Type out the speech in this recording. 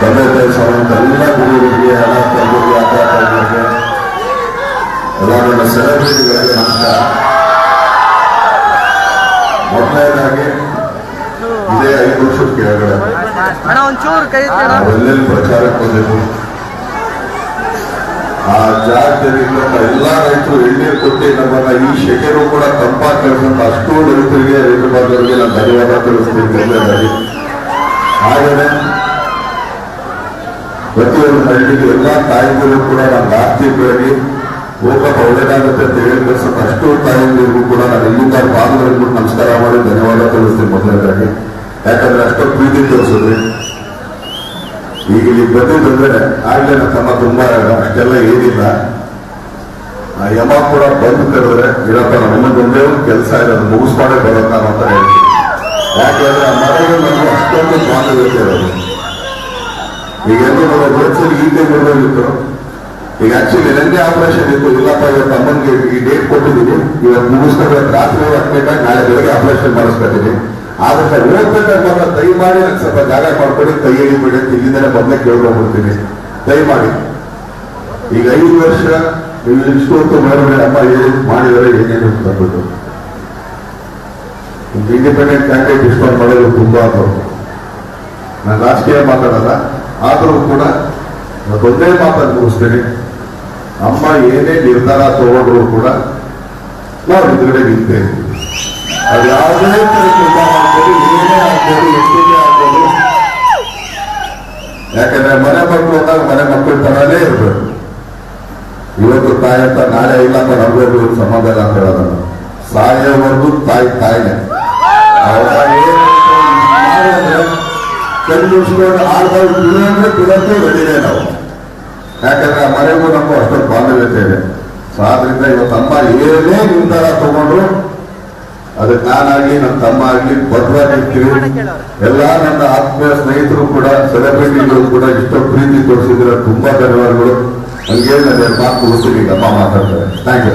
ತಂದೆ ತಾಯಿ ಸಮಾನ ಎಲ್ಲ ಗುರುಗಳಿಗೆ ಎಲ್ಲ ತಂದೆಗೆ ಅಕ್ಕ ತಂದೆಗೆ ಎಲ್ಲ ನನ್ನ ಸೆಲೆಬ್ರಿಟಿಗಳಿಗೆ ನಮಸ್ಕಾರ ಮೊದಲನೇದಾಗಿ ಇದೇ ಐದು ವರ್ಷದ ಕೆಳಗಡೆ ನಾವೆಲ್ಲೆಲ್ಲಿ ಪ್ರಚಾರಕ್ಕೆ ಬಂದಿದ್ರು ಆ ಜಾಗದಲ್ಲಿ ಎಲ್ಲ ರೈತರು ಎಣ್ಣೀರು ಕೊಟ್ಟು ನಮ್ಮನ್ನ ಈ ಶೆಕೆರು ಕೂಡ ತಂಪಾಗಿ ಕಳಿಸಂತ ಅಷ್ಟು ರೈತರಿಗೆ ರೈತ ಬಾಂಧವರಿಗೆ ನಾನು ಧನ್ಯವಾದ ತಿಳಿಸ್ತೀನಿ. ಹಾಗೆಯೇ ಪ್ರತಿಯೊಂದು ಹಳ್ಳಿಗೆ ಎಲ್ಲಾ ತಾಯಿಗಳು ಕೂಡ ನಮ್ಮ ಆರ್ಥಿಕವಾಗಿ ಹೋಗಪ್ಪ ಒಳ್ಳೇದಾಗುತ್ತೆ ಅಂತ ಸ್ವಲ್ಪ ಅಷ್ಟು ತಾಯಿಗಳಿಗೂ ಕೂಡ ನಾನು ಇಲ್ಲಿಂದ ಬಿಟ್ಟು ನಮಸ್ಕಾರ ಮಾಡಿ ಧನ್ಯವಾದ ತಿಳಿಸ್ತೀನಿ ಮೊದಲನೇದಾಗಿ ಯಾಕಂದ್ರೆ ಅಷ್ಟೊಂದು ಪ್ರೀತಿ ತೋರಿಸಿದ್ರಿ. ಈಗ ಇಲ್ಲಿ ಬಂದಿದ್ದಂದ್ರೆ ಆಗ್ಲೇ ನನ್ನ ತಮ್ಮ ತುಂಬಾ ಅಷ್ಟೆಲ್ಲ ಏನಿಲ್ಲ. ಆ ಯಮ ಕೂಡ ಬಂದು ಕರೆದ್ರೆ, ಇರಪ್ಪ ನಮ್ಮದೊಂದೇ ಒಂದು ಕೆಲಸ ಇದೆ, ಅದು ಮುಗಿಸ್ಕೊಂಡೇ ಬರೋಣ ಅಂತ ಹೇಳ್ತೀನಿ ಯಾಕೆಂದ್ರೆ ಮನೆಗೆ ನಮ್ಗೆ ಅಷ್ಟೊಂದು ಬಾಂಧವ್ಯತೆ ಇರೋದು. ಈಗ ಎಲ್ಲರೂ ನಮ್ಮ ವಯಸ್ಸಲ್ಲಿ ಈ ಟೈಮ್ ಇತ್ತು ಈಗ ಆಕ್ಚುಲಿ ನನಗೆ ಆಪರೇಷನ್ ಇತ್ತು. ಇಲ್ಲಪ್ಪ, ಇವತ್ತು ಅಮ್ಮನಿಗೆ ಈ ಡೇಟ್ ಕೊಟ್ಟಿದ್ದೀನಿ. ಇವತ್ತು ಮುಗಿಸ್ಕೋಬೇಕು ರಾತ್ರಿ ಹತ್ತನೇಟಾಗಿ ನಾಳೆ ಬೆಳಗ್ಗೆ ಆಪರೇಷನ್ ಮಾಡಿಸ್ಕೊತೀನಿ. ಆದ್ರೆ ಸರ್ ದಯ ಮಾಡಿ ದಯಮಾಡಿ ನಂಗೆ ಸ್ವಲ್ಪ ಜಾಗ ಮಾಡ್ಕೊಡಿ, ಕೈ ಎಳಿಬೇಡಿ ಅಂತ ಕೇಳ್ಕೊಂಡು ಮೊದಲೇ ಕೇಳ್ಕೊಂಡ್ಬಿಡ್ತೀನಿ. ದಯಮಾಡಿ. ಈಗ ಐದು ವರ್ಷ ನೀವು ಇಷ್ಟು ಹೊತ್ತು ಮೇಲೆ ಅಮ್ಮ ಏನು ಮಾಡಿದರೆ ಏನೇನು ಅಂತ ಅಂದ್ಬಿಟ್ಟು ಇಂಡಿಪೆಂಡೆಂಟ್ ಕ್ಯಾಂಡಿಡೇಟ್ ಇಷ್ಟೊಂದು ಮಾಡೋದು ತುಂಬಾ ನಾನು ರಾಜಕೀಯ ಮಾತಾಡಲ್ಲ. ಆದರೂ ಕೂಡ ಒಂದೇ ಮಾತನ್ನು ಮುಗಿಸ್ತೇನೆ. ಅಮ್ಮ ಏನೇ ನಿರ್ಧಾರ ತಗೊಂಡ್ರು ಕೂಡ ನಾವು ಹಿಂದ್ಗಡೆ ನಿಂತೇವೆ ಅದು ಯಾವುದೇ ಮಾಡ್ಬೋದು ಏನೇ ಆಗ್ಬೋದು ಎಷ್ಟೇ ಆಗ್ಬೋದು ಯಾಕಂದ್ರೆ ಮನೆ ಮಕ್ಕಳು ಅಂದಾಗ ಮನೆ ಮಕ್ಕಳ ತರನೇ ಇರ್ಬೇಕು. ಇವತ್ತು ತಾಯಿ ಅಂತ ನಾಳೆ ಇಲ್ಲ ಅಂತ ನಮಗೂ ಸಮಾಧಾನ ಅಂತ ಹೇಳೋದು ಸಾಯೋವರೆಗೂ ತಾಯಿ ತಾಯಿನೇ. ಅವ್ರ ಏನು ಮಾಡಿದ್ರೆ ಕಣ್ಣು ಬಂದಿದೆ ನಾವು. ಯಾಕಂದ್ರೆ ಆ ಮನೆಗೂ ನಮ್ಮ ಅಷ್ಟೊಂದು ಬಾಂಧವ್ಯತೆ ಇದೆ. ಸೊ ಆದ್ರಿಂದ ಇವತ್ತು ತಮ್ಮ ಏನೇ ನಿರ್ಧಾರ ತಗೊಂಡ್ರು, ಅದಕ್ಕೆ ನಾನಾಗ್ಲಿ ನನ್ನ ತಮ್ಮ ಆಗ್ಲಿ ಬದ್ವಾಗಿರ್ತೀವಿ ಎಲ್ಲ ನನ್ನ ಆತ್ಮೀಯ ಸ್ನೇಹಿತರು ಕೂಡ, ಸೆಲೆಬ್ರಿಟಿಗಳು ಕೂಡ ಇಷ್ಟೋ ಪ್ರೀತಿ ತೋರಿಸಿದ್ರೆ ತುಂಬಾ ಧನ್ಯವಾದಗಳು. ಹಂಗೆ ನನ್ನ ಮಾತು ಉಳಿಸಿ ಅಮ್ಮ ಮಾತಾಡ್ತಾರೆ. Thank you